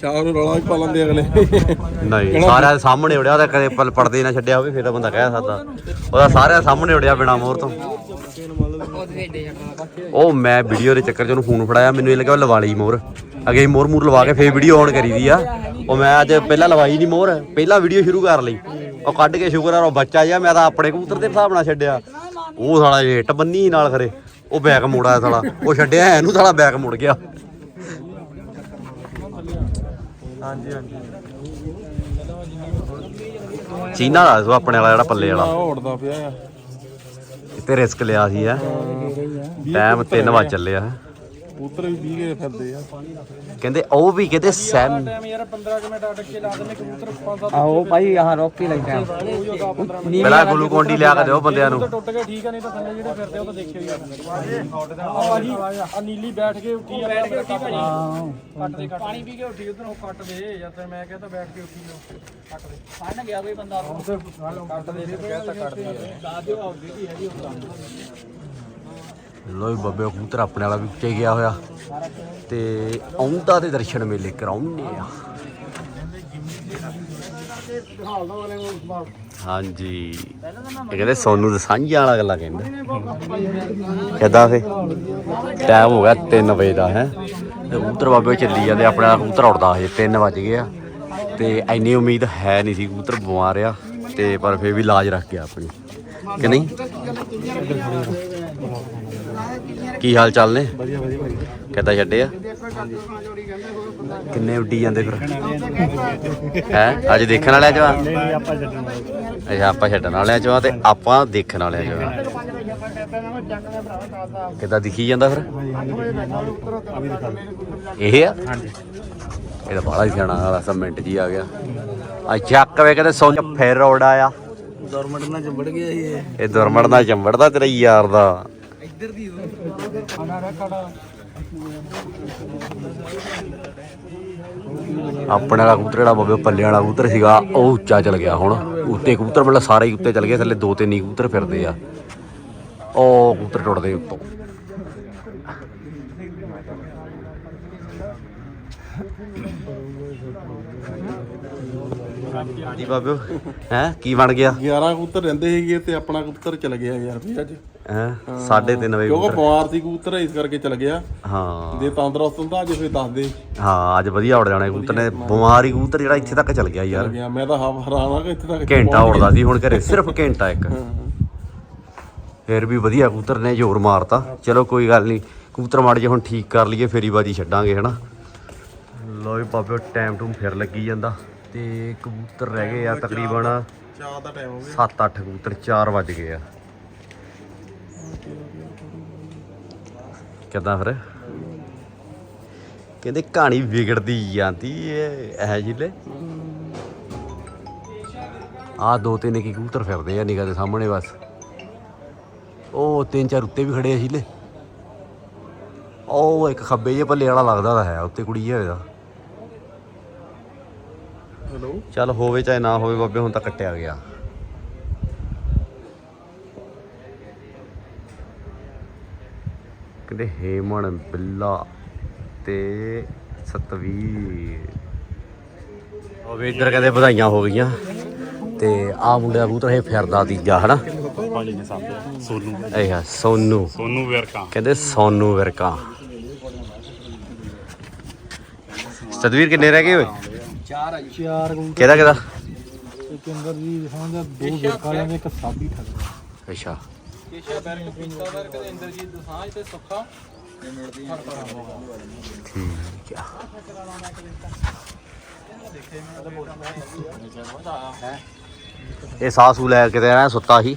ਸ਼ਾਮ ਨੂੰ ਰੌਲਾ ਵੀ ਪਾ ਲੈਂਦੇ ਅਗਲੇ। ਨਹੀਂ ਸਾਰਿਆਂ ਦੇ ਸਾਹਮਣੇ ਉੜਿਆ ਉਹਦਾ ਕਦੇ ਪਲ ਪੜਦੇ ਨਾ ਛੱਡਿਆ ਹੋਵੇ ਫਿਰ ਤਾਂ ਬੰਦਾ ਕਹਿ ਸਕਦਾ। ਉਹਦਾ ਸਾਰਿਆਂ ਦੇ ਸਾਹਮਣੇ ਉੜਿਆ ਬਿਨਾ ਮੋਰ ਤੋਂ। ਉਹ ਮੈਂ ਵੀਡੀਓ ਦੇ ਚੱਕਰ 'ਚ ਉਹਨੂੰ ਫੋਨ ਫੜਾਇਆ, ਮੈਨੂੰ ਇਹ ਲੱਗਾ ਉਹ ਲਵਾ ਲਈ ਮੋਰ। ਅਗੇ ਮੋਰ ਮੂਰ ਲਵਾ ਕੇ ਫੇਰ ਵੀਡੀਓ ਆਨ ਕਰੀਦੀ ਆ। ਉਹ ਮੈਂ ਅੱਜ ਪਹਿਲਾਂ ਲਵਾਈ ਨਹੀਂ ਮੋਰ, ਪਹਿਲਾਂ ਵੀਡੀਓ ਸ਼ੁਰੂ ਕਰ ਲਈ। ਉਹ ਕੱਢ ਕੇ ਸ਼ੁਕਰ ਆ, ਉਹ ਬੱਚਾ ਜਿਹਾ, ਮੈਂ ਤਾਂ ਆਪਣੇ ਕਬੂਤਰ ਦੇ ਹਿਸਾਬ ਨਾਲ ਛੱਡਿਆ। ਉਹ ਸਾਲਾ ਹਿੱਟ ਬੰਨੀ ਨਾਲ ਖਰੇ, ਉਹ ਬੈਕ ਮੋੜਾ ਸਾਲਾ। ਉਹ ਛੱਡਿਆ, ਇਹਨੂੰ ਸਾਲਾ ਬੈਕ ਮੁੜ ਗਿਆ। ਹਾਂਜੀ ਹਾਂਜੀ। ਚੀਨਾ ਦਾ ਆਪਣੇ ਵਾਲਾ ਜਿਹੜਾ ਪੱਲੇ ਵਾਲਾ। ਉੜਦਾ ਪਿਆ ਆ। ਇੱਥੇ ਰਿਸਕ ਲਿਆ ਸੀ ਹੈ ਟਾਈਮ 3 ਵਜ ਚੱਲਿਆ ਹੈ ਕਬੂਤਰ ਵੀ 20 ਕੇ ਫਿਰਦੇ ਆ। ਕਹਿੰਦੇ ਉਹ ਵੀ ਕਹਿੰਦੇ ਸੈਮ ਯਾਰ 15 ਮਿੰਟ ਅਟਕ ਕੇ ਲਾ ਦਿੰਦੇ ਕਬੂਤਰ 5 ਆਹੋ ਭਾਈ ਆਹ ਰੋਕ ਹੀ ਲੱਗਦਾ ਪਹਿਲਾਂ ਗਲੂਕੋਂਡੀ ਲਿਆ ਕੇ ਦਿਓ ਬੰਦਿਆਂ ਨੂੰ। ਟੁੱਟ ਗਏ ਠੀਕ ਆ ਨਹੀਂ ਤਾਂ ਥੱਲੇ ਜਿਹੜੇ ਫਿਰਦੇ ਉਹ ਤਾਂ ਦੇਖਿਓ ਹੀ ਆ। ਭਾਜੀ ਆ ਨੀਲੀ ਬੈਠ ਕੇ ਉੱਠੀ ਆ। ਬੈਠ ਕੇ ਉੱਠੀ ਭਾਜੀ। ਕੱਟ ਦੇ ਕੱਟ ਪਾਣੀ ਪੀ ਕੇ ਉੱਠੀ ਉਧਰੋਂ ਕੱਟ ਦੇ ਜਾਂ ਤੇ ਮੈਂ ਕਹਿੰਦਾ ਬੈਠ ਕੇ ਉੱਠੀ ਲੋ ਕੱਟ ਦੇ। ਫੜਨ ਗਿਆ ਕੋਈ ਬੰਦਾ? ਕੱਟ ਦੇ ਫਿਰ ਕਹਿੰਦਾ ਕੱਟ ਦੇ। ਦੱਸ ਦਿਓ ਆਉਦੀ ਦੀ ਹੈਗੀ ਉਹ ਲੋ ਬੱਬੇ ਕਬੂਤਰ ਆਪਣੇ ਵਾਲਾ ਵੀ ਉੱਚੇ ਗਿਆ ਹੋਇਆ। ਤੇ ਆਉਂਦਾ ਦੇ ਦਰਸ਼ਨ ਮੇਲੇ ਕਰਾਉਣੇ ਆ। ਹਾਂਜੀ। ਇਹ ਕਹਿੰਦੇ ਸੋਨੂ ਦੇ ਸਾਂਝਾਂ ਵਾਲਾ ਗੱਲਾਂ ਕਹਿੰਦੇ। ਕਿੱਦਾਂ ਫੇ? ਟਾਈਮ ਹੋ ਗਿਆ 3 ਵਜੇ ਦਾ, ਹੈ। ਤੇ ਕਬੂਤਰ ਬਾਬੇ ਚੱਲੀ ਜਾਂਦੇ, ਆਪਣੇ ਵਾਲਾ ਕਬੂਤਰ ਉੜਦਾ ਹਜੇ 3 ਵਜ ਗਏ ਆ। ਤੇ ਇੰਨੀ ਉਮੀਦ ਹੈ ਨਹੀਂ ਸੀ ਕਬੂਤਰ ਬਿਮਾਰ ਆ, ਤੇ ਪਰ ਫੇਰ ਵੀ ਇਲਾਜ ਰੱਖ ਗਿਆ ਆਪਣੀ। ਕਿ ਨਹੀਂ? ਕੀ ਹਾਲ ਚਾਲ ਨੇ? ਵਧੀਆ ਵਧੀਆ ਭਾਈ। ਕਿੱਦਾਂ ਛੱਡੇ ਆ? ਕਿੰਨੇ ਉੱਡੀ ਜਾਂਦੇ ਫਿਰ? ਹੈ? ਅੱਜ ਦੇਖਣ ਵਾਲਿਆਂ ਚੋਂ ਨਹੀਂ ਆਪਾਂ ਛੱਡਣ ਅੱਛਾ ਆਪਾਂ ਛੱਡਣ ਵਾਲਿਆਂ ਚੋਂ ਆ ਤੇ ਆਪਾਂ ਦੇਖਣ ਵਾਲਿਆਂ ਚੋਂ। ਕਿੱਦਾਂ ਦਿਖੀ ਜਾਂਦਾ ਫਿਰ? ਇਹ ਆ? ਹਾਂਜੀ। ਇਹ ਤਾਂ ਬੜਾ ਹੀ ਸਿਆਣਾ ਵਾਲਾ ਮਿੰਟ ਜੀ ਆ ਗਿਆ। ਆ ਚੱਕ ਵੇ ਕਹਿੰਦੇ ਸੌਂ ਫੇਰ ਰੋਡ ਆਇਆ। ਗਵਰਨਮੈਂਟ ਨਾਲ ਚੰਬੜ ਗਿਆ ਇਹ। ਇਹ ਦੁਰਮਣ ਦਾ ਚੰਬੜਦਾ ਤੇਰਾ ਯਾਰ ਦਾ। ਇੱਧਰ ਦੀ ਆਪਣੇ ਵਾਲਾ ਕਬੂਤਰ ਜਿਹੜਾ ਬਾਬੇ ਪੱਲੇ ਵਾਲਾ ਕਬੂਤਰ ਸੀਗਾ ਉਹ ਉੱਚਾ ਚਲ ਗਿਆ ਹੁਣ। ਉੱਤੇ ਕਬੂਤਰ ਮਤਲਬ ਸਾਰੇ ਹੀ ਉੱਤੇ ਚਲ ਗਏ ਥੱਲੇ ਦੋ ਤਿੰਨ ਹੀ ਕਬੂਤਰ ਫਿਰਦੇ ਆ। ਉਹ ਕਬੂਤਰ ਟੁੱਟਦੇ ਉੱਤੋਂ। ਜੀ ਬਾਬੇ ਹੈ ਕੀ ਬਣ ਗਿਆ? 11 ਕਬੂਤਰ ਰਹਿੰਦੇ ਸੀਗੇ ਤੇ ਆਪਣਾ ਕਬੂਤਰ ਚਲ ਗਿਆ ਯਾਰ ਵੀ ਅੱਜ। ਹੈ? ਸਾਢੇ ਤਿੰਨ ਵਜੇ ਕਿਉਂਕਿ ਬਿਮਾਰ ਸੀ ਕਬੂਤਰ ਇਸ ਕਰਕੇ ਚਲ ਗਿਆ। ਹਾਂ। ਜੇ ਤੰਦਰੁਸਤ ਹੁੰਦਾ ਅੱਜ ਫੇਰ ਦੱਸ ਦੇ। ਹਾਂ ਅੱਜ ਵਧੀਆ ਉੜ ਜਾਣਾ ਕਬੂਤਰ ਨੇ। ਬਿਮਾਰੀ ਕਬੂਤਰ ਜਿਹੜਾ ਇੱਥੇ ਤੱਕ ਚਲ ਗਿਆ ਯਾਰ। ਮੈਂ ਤਾਂ ਹਵਾ ਹੈਰਾਨ ਆ ਕਿ ਇੱਥੇ ਤੱਕ ਘੰਟਾ ਉੜਦਾ ਸੀ ਹੁਣ ਘਰੇ ਸਿਰਫ ਘੰਟਾ ਇੱਕ। ਫਿਰ ਵੀ ਵਧੀਆ ਕਬੂਤਰ ਨੇ ਜ਼ੋਰ ਮਾਰਤਾ। ਚਲੋ ਕੋਈ ਗੱਲ ਨਹੀਂ ਕਬੂਤਰ ਮਾੜੇ ਜੇ ਹੁਣ ਠੀਕ ਕਰ ਲਈਏ ਫੇਰੀ ਬਾਜੀ ਛੱਡਾਂਗੇ ਹਨਾ। ਲੋ ਵੀ ਬਾਬੇ ਟਾਈਮ ਟੂਮ ਫਿਰ ਲੱਗੀ ਜਾਂਦਾ। ਤੇ ਕਬੂਤਰ ਰਹਿ ਗਏ ਆ ਤਕਰੀਬਨ ਚਾਹ ਦਾ ਟਾਈਮ ਹੋ ਗਿਆ। 7-8 ਕਬੂਤਰ 4 ਵੱਜ ਗਏ ਆ। ਕਿੱਦਾਂ ਫਿਰ? ਕਹਿੰਦੇ ਕਹਾਣੀ ਵਿਗੜਦੀ ਜਾਂਦੀ ਐ ਇਹ ਜਿਲੇ ਆ ਦੋ ਤਿੰਨ ਕੀ ਕਬੂਤਰ ਫਿਰਦੇ ਆ ਨਿਗਾਹ ਦੇ ਸਾਹਮਣੇ ਬਸ। ਉਹ ਤਿੰਨ ਚਾਰ ਉੱਤੇ ਵੀ ਖੜੇ ਆ ਜਿਲੇ ਉਹ ਇੱਕ ਖੱਬੇ ਜੇ ਪੱਲੇ ਵਾਲਾ ਲੱਗਦਾ ਤਾਂ ਹੈ ਉੱਤੇ ਕੁੜੀ ਹੋਇਆ ਹੈਲੋ ਚੱਲ ਹੋਵੇ ਚਾਹੇ ਨਾ ਹੋਵੇ ਬਾਬੇ ਹੁਣ ਤਾਂ ਕੱਟਿਆ ਗਿਆ। ਕਹਿੰਦੇ ਹੇਮਣ ਬਿੱਲਾ ਤੇ ਸਤਵੀਰ। ਹੋਵੇ ਇੱਧਰ ਕਹਿੰਦੇ ਵਧਾਈਆਂ ਹੋ ਗਈਆਂ ਤੇ ਆ ਮੁੰਡੇ ਦਾ ਕਬੂਤਰ ਇਹ ਫਿਰਦਾ ਤੀਜਾ ਹਨਾ? ਨੇ ਸਾਹਮਣੇ ਸੋਨੂ। ਇਹ ਆ ਸੋਨੂ। ਸੋਨੂ ਵਿਰਕਾ। ਕਹਿੰਦੇ ਸੋਨੂ ਵਿਰਕਾ। ਸਤਵੀਰ ਕਿੰਨੇ ਰਹਿ ਗਏ ਓਏ? ਚਾਰ ਆ ਚਾਰ ਕਿਹਦਾ ਕਿਹਦਾ? ਇੱਕ ਅੰਦਰ ਜੀ ਸਮਝਦਾ ਦੋ ਬੇਕਾਂ ਲੈਂਦੇ ਇੱਕ ਸਾਬੀ ਠੱਗਦਾ ਅੱਛਾ। ਕੇਸ਼ਾ ਬੈਰਕ ਪਿੰਤਾ ਵਰਕ ਦੇ ਇੰਦਰਜੀਤ ਦਸਾਂਝ ਤੇ ਸੁੱਖਾ ਠੀਕ ਆ ਇਹ ਸਾਸੂ ਲੈ ਕੇ ਤੇ ਐਂ ਸੁੱਤਾ ਸੀ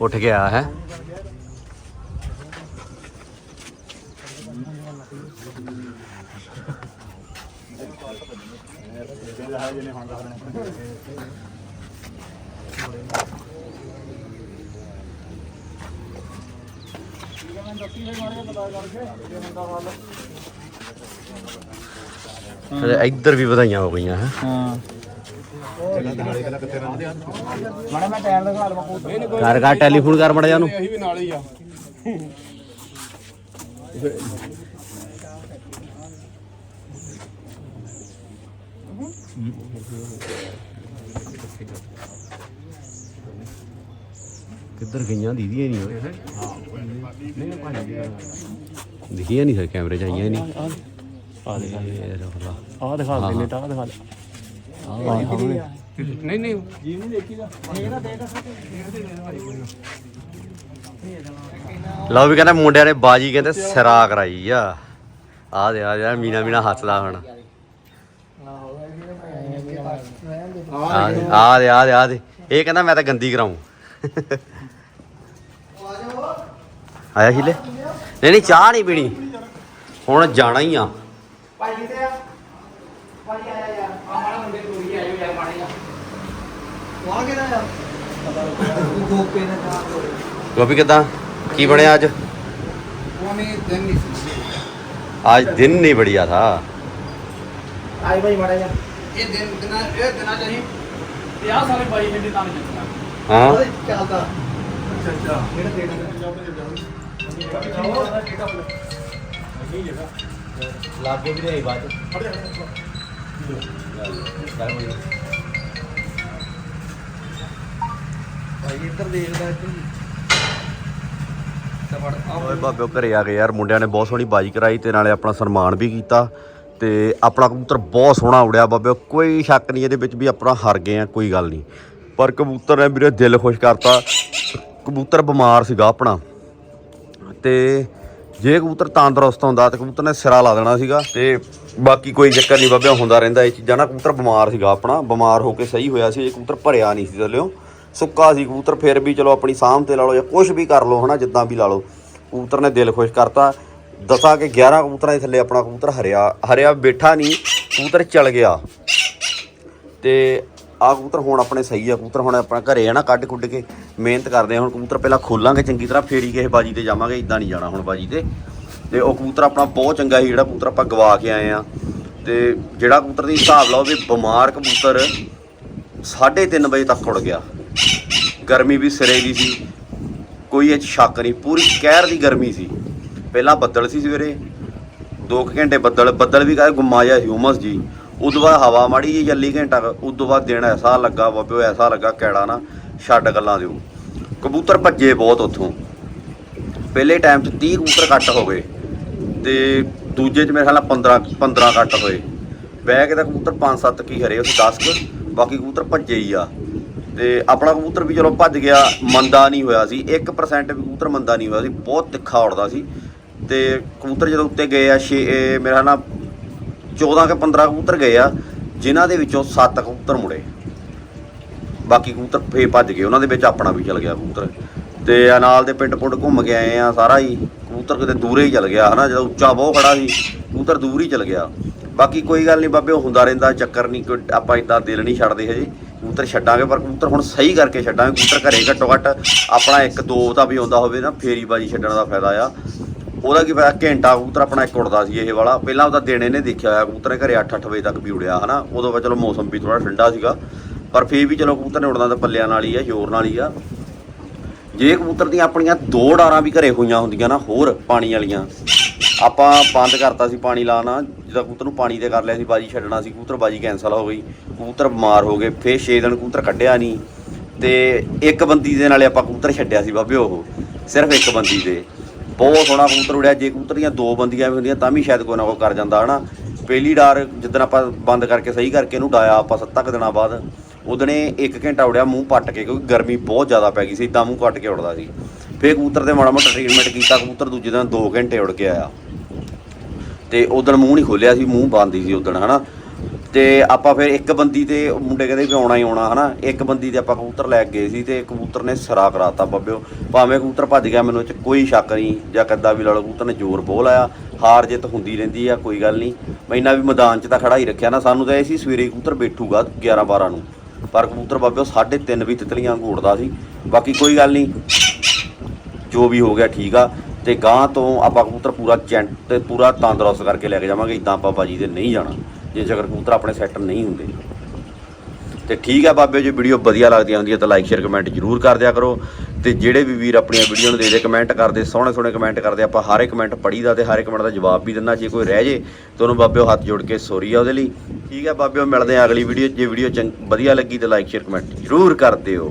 ਉੱਠ ਗਿਆ ਹੈ ਤੇ ਇੱਧਰ ਵੀ ਵਧਾਈਆਂ ਹੋ ਗਈਆਂ, ਹੈ। ਹਾਂ ਮਾੜਾ ਮੈਂ ਟਾਈਮ ਦਿਖਾ ਲਵਾਂ ਕੋਈ ਕਰ ਕਰ ਟੈਲੀਫੋਨ ਕਰ ਮੜਾ ਜਾ ਨੂੰ ਅਸੀਂ ਵੀ ਨਾਲ ਹੀ ਆ। ਕਿੱਧਰ ਗਈਆਂ? ਦੀਦੀਆਂ ਨਹੀਂ ਹੋਏ। ਦਿਖੀਆਂ ਨਹੀਂ ਸਰ ਕੈਮਰੇ ਚ ਆਈਆਂ ਨਹੀਂ। ਆ ਦੇ ਆ ਦਿਖਾ ਦਿੰਨੇ ਤਾਂ ਦਿਖਾ ਨਹੀਂ ਨਹੀਂ। ਲਓ ਵੀ ਕਹਿੰਦਾ ਮੁੰਡਿਆਂ ਨੇ ਬਾਜੀ ਕਹਿੰਦੇ ਸਿਰਾ ਕਰਾਈ ਆ। ਆ ਦੇ ਆ ਦੇ ਮੀਨਾ ਮੀਨਾ ਹੱਸਦਾ ਹੁਣ। ਆ ਦੇ ਆ ਦੇ ਆ ਦੇ। ਆ ਦੇ ਇਹ ਕਹਿੰਦਾ ਮੈਂ ਤਾਂ ਗੰਦੀ ਕਰਾਉਂ ਆਇਆ ਹੀਲੇ? ਨਹੀਂ ਨਹੀਂ ਚਾਹ ਨਹੀਂ ਪੀਣੀ। ਹੁਣ ਜਾਣਾ ਹੀ ਆ। ਵਾਹ ਕਿਹਦਾ ਆ? ਗੋਪੇ ਨੇ ਕਹਾ ਗੋਪੀ ਕਿਦਾਂ? ਕੀ ਬਣਿਆ ਅੱਜ? ਉਹਨੇ ਦਿਨ ਨਹੀਂ ਅੱਜ ਦਿਨ ਨਹੀਂ ਬੜੀਆ ਥਾ। ਆਈ ਭਾਈ ਮਾੜਾ ਜਾ ਇਹ ਦਿਨ ਦਿਨਾਂ ਇਹ ਦਿਨਾਂ ਚ ਅਸੀਂ 50 ਸਾਲੇ ਬਾਈ ਮਿੰਟ ਤਾਂ ਨਹੀਂ ਚੱਲਣਾ। ਹਾਂ। ਉਹਦੇ ਚੱਲਦਾ। ਅੱਛਾ ਅੱਛਾ। ਕਿਹੜਾ ਦੇਣਾ ਲਾਗੇ ਵੀ ਨਹੀਂ ਬਾਜ ਭਾਈ ਇੱਧਰ ਦੇਖਦਾ ਇੱਧਰ ਤਵੜ ਓਏ ਬਾਬੇ ਉਹ ਘਰੇ ਆ ਗਏ ਯਾਰ। ਮੁੰਡਿਆਂ ਨੇ ਬਹੁਤ ਸੋਹਣੀ ਬਾਜੀ ਕਰਾਈ ਤੇ ਨਾਲੇ ਆਪਣਾ ਸਨਮਾਨ ਵੀ ਕੀਤਾ। ਤੇ ਆਪਣਾ ਕਬੂਤਰ ਬਹੁਤ ਸੋਹਣਾ ਉੜਿਆ ਬਾਬੇ। ਕੋਈ ਸ਼ੱਕ ਨਹੀਂ ਇਹਦੇ ਵਿੱਚ ਵੀ ਆਪਣਾ ਹਾਰ ਗਏ ਆ ਕੋਈ ਗੱਲ ਨਹੀਂ। ਪਰ ਕਬੂਤਰ ਨੇ ਵੀਰੇ ਦਿਲ ਖੁਸ਼ ਕਰਤਾ। ਕਬੂਤਰ ਬਿਮਾਰ ਸੀਗਾ ਆਪਣਾ। ਤੇ ਜੇ ਕਬੂਤਰ ਤੰਦਰੁਸਤ ਹੁੰਦਾ ਤੇ ਕਬੂਤਰ ਨੇ ਸਿਰਾ ਲਾ ਦੇਣਾ ਸੀਗਾ ਤੇ ਬਾਕੀ ਕੋਈ ਚੱਕਰ ਨਹੀਂ ਬਾਬੇ ਹੁੰਦਾ ਰਹਿੰਦਾ ਇਹ ਚੀਜ਼ਾਂ। ਨਾ ਕਬੂਤਰ ਬਿਮਾਰ ਸੀਗਾ ਆਪਣਾ, ਬਿਮਾਰ ਹੋ ਕੇ ਸਹੀ ਹੋਇਆ ਸੀ, ਇਹ ਕਬੂਤਰ ਭਰਿਆ ਨਹੀਂ ਸੀ ਥੱਲਿਓ। ਸੁੱਕਾ ਸੀ ਕਬੂਤਰ, ਫਿਰ ਵੀ ਚਲੋ ਆਪਣੀ ਸਾਂਭ ਤੇ ਲਾ ਲਓ ਜਾਂ ਕੁਝ ਵੀ ਕਰ ਲਓ, ਹਨਾ, ਜਿੱਦਾਂ ਵੀ ਲਾ ਲਓ। ਕਬੂਤਰ ਨੇ ਦਿਲ ਖੁਸ਼ ਕਰਤਾ। ਦਸਾਂ ਕਿ 11 ਕਬੂਤਰਾਂ ਦੇ ਥੱਲੇ ਆਪਣਾ ਕਬੂਤਰ ਹਰਿਆ ਹਰਿਆ ਬੈਠਾ ਨਹੀਂ, ਕਬੂਤਰ ਚਲ ਗਿਆ। ਤੇ ਆ ਕਬੂਤਰ ਹੁਣ ਆਪਣੇ ਸਹੀ ਆ, ਕਬੂਤਰ ਹੁਣ ਆਪਣਾ ਘਰੇ ਆ ਨਾ ਕੱਢ ਕੁੱਢ ਕੇ ਮਿਹਨਤ ਕਰਦੇ ਆ, ਹੁਣ ਕਬੂਤਰ ਪਹਿਲਾਂ ਖੋਲਾਂਗੇ, ਚੰਗੀ ਤਰ੍ਹਾਂ ਫੇਰੀ ਕਿਸੇ ਬਾਜੀ ਤੇ ਜਾਵਾਂਗੇ ਇਦਾਂ ਨਹੀਂ ਜਾਣਾ ਹੁਣ ਬਾਜੀ ਤੇ। ਤੇ ਉਹ ਕਬੂਤਰ ਆਪਣਾ ਬਹੁਤ ਚੰਗਾ ਸੀ, ਜਿਹੜਾ ਕਬੂਤਰ ਆਪਾਂ ਗਵਾ ਕੇ ਆਏ ਆ। ਤੇ ਜਿਹੜਾ ਕਬੂਤਰ ਦੀ ਹਿਸਾਬ ਲਾਓ ਵੀ ਬਿਮਾਰ ਕਬੂਤਰ 3:30 ਵਜੇ ਤੱਕ ਉੜ ਗਿਆ। ਗਰਮੀ ਵੀ ਸਿਰੇ ਦੀ ਸੀ, ਕੋਈ ਇਹ 'ਚ ਸ਼ੱਕ ਨਹੀਂ, ਪੂਰੀ ਕਹਿਰ ਦੀ ਗਰਮੀ ਸੀ। ਪਹਿਲਾਂ ਬੱਦਲ ਸੀ ਸਵੇਰੇ 2 ਘੰਟੇ ਬੱਦਲ ਬੱਦਲ ਵੀ ਕਾਹੇ ਗੁੰਮਾ ਜਿਹਾ ਹਿਊਮਸ ਜੀ। ਉਦੋਂ ਬਾਅਦ ਹਵਾ ਮਾੜੀ ਜੀ ਚੱਲੀ ਘੰਟਾ ਕੁ, ਉਦੋਂ ਬਾਅਦ ਦਿਨ ਐਸਾ ਲੱਗਾ ਬਾਬਿਓ ਐਸਾ ਲੱਗਾ ਕਿਹੜਾ ਨਾ ਛੱਡ ਗੱਲਾਂ ਦਿਓ। ਕਬੂਤਰ ਭੱਜੇ ਬਹੁਤ ਉੱਥੋਂ। ਪਹਿਲੇ ਟਾਈਮ 'ਚ 30 ਕਬੂਤਰ ਕੱਟ ਹੋ ਗਏ ਤੇ ਦੂਜੇ 'ਚ ਮੇਰੇ ਖਿਆਲ ਨਾਲ 15 15 ਕੱਟ ਹੋਏ। ਬਹਿ ਕੇ ਤਾਂ ਕਬੂਤਰ 5-7 ਕੀ ਹਰੇ ਉੱਥੇ 10 ਕੁ ਬਾਕੀ ਕਬੂਤਰ ਭੱਜੇ ਹੀ ਆ। ਤੇ ਆਪਣਾ ਕਬੂਤਰ ਵੀ ਚਲੋ ਭੱਜ ਗਿਆ ਮੰਦਾ ਨਹੀਂ ਹੋਇਆ ਸੀ। 1% ਵੀ ਕਬੂਤਰ ਮੰਦਾ ਨਹੀਂ ਹੋਇਆ ਸੀ ਬਹੁਤ ਤਿੱਖਾ ਉੜਦਾ ਸੀ। ਤੇ ਕਬੂਤਰ ਜਦੋਂ ਉੱਤੇ ਗਏ ਆ 6 ਮੇਰਾ ਖਿਆਲ ਨਾਲ 14 ਕੇ 15 ਕਬੂਤਰ ਗਏ ਆ, ਜਿਨ੍ਹਾਂ ਦੇ ਵਿੱਚੋਂ 7 ਕਬੂਤਰ ਮੁੜੇ। ਬਾਕੀ ਕਬੂਤਰ ਫੇ ਭੱਜ ਗਏ, ਉਹਨਾਂ ਦੇ ਵਿੱਚ ਆਪਣਾ ਵੀ ਚਲ ਗਿਆ ਕਬੂਤਰ। ਤੇ ਆ ਨਾਲ ਦੇ ਪਿੰਡ ਪੁੰਡ ਘੁੰਮ ਕੇ ਆਏ ਆ, ਸਾਰਾ ਹੀ। ਕਬੂਤਰ ਕਿਤੇ ਦੂਰੇ ਹੀ ਚਲ ਗਿਆ, ਹਨਾ, ਜਦੋਂ ਉੱਚਾ ਬਹੁਤ ਖੜਾ ਸੀ, ਕਬੂਤਰ ਦੂਰ ਹੀ ਚਲ ਗਿਆ। ਬਾਕੀ ਕੋਈ ਗੱਲ ਨਹੀਂ ਬਾਬੇ, ਉਹ ਹੁੰਦਾ ਰਹਿੰਦਾ, ਚੱਕਰ ਨਹੀਂ, ਕੋਈ ਆਪਾਂ ਇਦਾਂ ਦਿਲ ਨਹੀਂ ਛੱਡਦੇ ਹਜੇ। ਕਬੂਤਰ ਛੱਡਾਂਗੇ, ਪਰ ਕਬੂਤਰ ਹੁਣ ਸਹੀ ਕਰਕੇ ਛੱਡਾਂਗੇ। ਕਬੂਤਰ ਘਰੇ ਘੱਟੋ ਘੱਟ ਆਪਣਾ ਇੱਕ ਦੋ ਤਾਂ ਵੀ ਆਉਂਦਾ ਹੋਵੇ ਨਾ, ਫੇਰੀ ਬਾਜੀ ਛੱਡਣ ਦਾ ਫਾਇਦਾ ਆ। ਉਹਦਾ ਕੀ ਫਾਇਦਾ? ਘੰਟਾ ਕਬੂਤਰ ਆਪਣਾ ਇੱਕ ਉੜਦਾ ਸੀ ਇਹ ਵਾਲਾ। ਪਹਿਲਾਂ ਉਹਦਾ ਦਿਨ ਇਹਨੇ ਦੇਖਿਆ ਹੋਇਆ, ਕਬੂਤਰ ਨੇ ਘਰੇ 8-8 ਵਜੇ ਤੱਕ ਵੀ ਉੜਿਆ ਹਨਾ? ਉਦੋਂ ਬਾਅਦ ਚਲੋ ਮੌਸਮ ਵੀ ਥੋੜਾ ਠੰਡਾ ਸੀਗਾ। ਪਰ ਫੇਰ ਵੀ ਚਲੋ ਕਬੂਤਰ ਨੇ ਉੜਨਾ ਤਾਂ ਪੱਲਿਆਂ ਨਾਲ ਹੀ ਆ ਜ਼ੋਰ ਨਾਲ ਹੀ ਆ। ਜੇ ਕਬੂਤਰ ਦੀਆਂ ਆਪਣੀਆਂ ਦੋ ਡਾਰਾਂ ਵੀ ਘਰੇ ਹੋਈਆਂ ਹੁੰਦੀਆਂ ਨਾ, ਹੋਰ ਪਾਣੀ ਵਾਲੀਆਂ, ਆਪਾਂ ਬੰਦ ਕਰਤਾ ਸੀ ਪਾਣੀ ਲਾਣਾ ਜਦੋਂ ਕਬੂਤਰ ਨੂੰ ਪਾਣੀ ਤੇ ਕਰ ਲਿਆ ਸੀ, ਬਾਜੀ ਛੱਡਣਾ ਸੀ, ਕਬੂਤਰ ਬਾਜੀ ਕੈਨਸਲ ਹੋ ਗਈ, ਕਬੂਤਰ ਬਿਮਾਰ ਹੋ ਗਏ, ਫੇਰ 6 ਦਿਨ ਕਬੂਤਰ ਕੱਢਿਆ ਨਹੀਂ। ਤੇ ਇੱਕ ਬੰਦੀ ਦੇ ਨਾਲੇ ਆਪਾਂ ਕਬੂਤਰ ਛੱਡਿਆ ਸੀ ਬਾਬੇ ਉਹ, ਸਿਰਫ ਇੱਕ ਬੰਦੀ ਦੇ। ਬਹੁਤ ਸੋਹਣਾ ਕਬੂਤਰ ਉੜਿਆ, ਜੇ ਕਬੂਤਰ ਦੀਆਂ ਦੋ ਬੰਦੀਆਂ ਵੀ ਹੁੰਦੀਆਂ, ਤਾਂ ਵੀ ਸ਼ਾਇਦ ਕੋਈ ਨਾ ਕੋਈ ਕਰ ਜਾਂਦਾ, ਹਨਾ? ਪਹਿਲੀ ਡਾਰ ਜਿੱਦਣ ਆਪਾਂ ਬੰਦ ਕਰਕੇ ਸਹੀ ਕਰਕੇ ਇਹਨੂੰ ਡਾਇਆ, ਆਪਾਂ ਸੱਤਾਂ ਕੁ ਦਿਨਾਂ ਬਾਅਦ ਉਹਦਨੇ 1 ਘੰਟਾ ਉੜਿਆ ਮੂੰਹ ਪੱਟ ਕੇ, ਕਿਉਂਕਿ ਗਰਮੀ ਬਹੁਤ ਜ਼ਿਆਦਾ ਪੈ ਗਈ ਸੀ ਇਦਾਂ ਮੂੰਹ ਕੱਟ ਕੇ ਉੜਦਾ ਸੀ। ਫੇਰ ਕਬੂਤਰ ਤੇ ਮਾੜਾ ਮੋਟਾ ਟ੍ਰੀਟਮੈਂਟ ਕੀਤਾ, ਕਬੂਤਰ ਦੂਜੇ ਦਿਨ 2 ਘੰਟੇ ਉੜ ਕੇ ਆਇਆ। ਤੇ ਉਦੋਂ ਮੂੰਹ ਨਹੀਂ ਖੋਲਿਆ ਸੀ, ਮੂੰਹ ਬੰਦ ਹੀ ਸੀ ਉਦੋਂ ਹਨਾ? ਤੇ ਆਪਾਂ ਫਿਰ ਇੱਕ ਬੰਦੀ ਤੇ ਉਹ ਮੁੰਡੇ ਕਹਿੰਦੇ ਵੀ ਆਉਣਾ ਹੀ ਆਉਣਾ, ਹਨਾ? ਇੱਕ ਬੰਦੀ ਤੇ ਆਪਾਂ ਕਬੂਤਰ ਲੈ ਕੇ ਗਏ ਸੀ ਤੇ ਕਬੂਤਰ ਨੇ ਸਰਾ ਕਰਾਤਾ ਬੱਬਿਓ। ਭਾਵੇਂ ਕਬੂਤਰ ਭੱਜ ਗਿਆ, ਮੈਨੂੰ ਚ ਕੋਈ ਸ਼ੱਕ ਨਹੀਂ ਜਾਂ ਕੱਦਾ ਵੀ ਲੜ ਕਬੂਤਰ ਨੇ ਜ਼ੋਰ ਬੋਲ ਆਇਆ ਹਾਰ ਜਿੱਤ ਹੁੰਦੀ ਰਹਿੰਦੀ ਆ, ਕੋਈ ਗੱਲ ਨਹੀਂ। ਮੈਨਾਂ ਵੀ ਮੈਦਾਨ 'ਚ ਤਾਂ ਖੜਾ ਹੀ ਰੱਖਿਆ ਨਾ, ਸਾਨੂੰ ਤਾਂ ਇਹ ਸੀ ਸਵੇਰੇ ਕਬੂਤਰ ਬੈਠੂਗਾ 11 12 ਨੂੰ। ਪਰ ਕਬੂਤਰ ਬੱਬਿਓ 3:30 ਵੀ ਤਿਤਲੀਆਂ ਘੋੜਦਾ ਸੀ। ਬਾਕੀ ਕੋਈ ਗੱਲ ਨਹੀਂ, ਜੋ ਵੀ ਹੋ ਗਿਆ ਠੀਕ ਆ। ਤੇ ਗਾਂ ਤੋਂ ਆਪਾਂ ਕਬੂਤਰ ਪੂਰਾ ਚੈਂਟ ਤੇ ਪੂਰਾ ਤੰਦਰੁਸਤ ਕਰਕੇ ਲੈ ਕੇ ਜਾਵਾਂਗੇ ਇਦਾਂ ਆਪਾਂ ਬਾਜੀ ਤੇ ਨਹੀਂ ਜਾਣਾ। ਜੇ ਜੇਕਰ ਕਬੂਤਰ ਆਪਣੇ ਸੈੱਟ ਨਹੀਂ ਹੁੰਦੇ। ਤੇ ਠੀਕ ਹੈ ਬਾਬੇ, ਜੇ ਵੀਡੀਓ ਵਧੀਆ ਲੱਗਦੀਆਂ ਹੁੰਦੀਆਂ ਤਾਂ ਲਾਈਕ ਸ਼ੇਅਰ ਕਮੈਂਟ ਜ਼ਰੂਰ ਕਰ ਦਿਆ ਕਰੋ। ਤੇ ਜਿਹੜੇ ਵੀ ਵੀਰ ਆਪਣੀਆਂ ਵੀਡੀਓ ਨੂੰ ਦੇਖਦੇ ਕਮੈਂਟ ਕਰਦੇ, ਸੋਹਣੇ ਸੋਹਣੇ ਕਮੈਂਟ ਕਰਦੇ, ਆਪਾਂ ਹਰ ਇੱਕ ਕਮੈਂਟ ਪੜੀਦਾ ਤੇ ਹਰ ਇੱਕ ਕਮੈਂਟ ਦਾ ਜਵਾਬ ਵੀ ਦਿੰਦਾ। ਜੇ ਕੋਈ ਰਹਿ ਜੇ, ਤਾਂ ਉਹਨੂੰ ਬਾਬਿਓ ਹੱਥ ਜੋੜ ਕੇ ਸੋਰੀ ਆ ਉਹਦੇ ਲਈ। ਠੀਕ ਆ ਬਾਬਿਓ ਮਿਲਦੇ ਆ ਅਗਲੀ ਵੀਡੀਓ ਜੇ ਵੀਡੀਓ ਚੰਗ ਵਧੀਆ ਲੱਗੀ ਤਾਂ ਲਾਈਕ ਸ਼ੇਅਰ ਕਮੈਂਟ ਜ਼ਰੂਰ ਕਰ ਦਿਓ।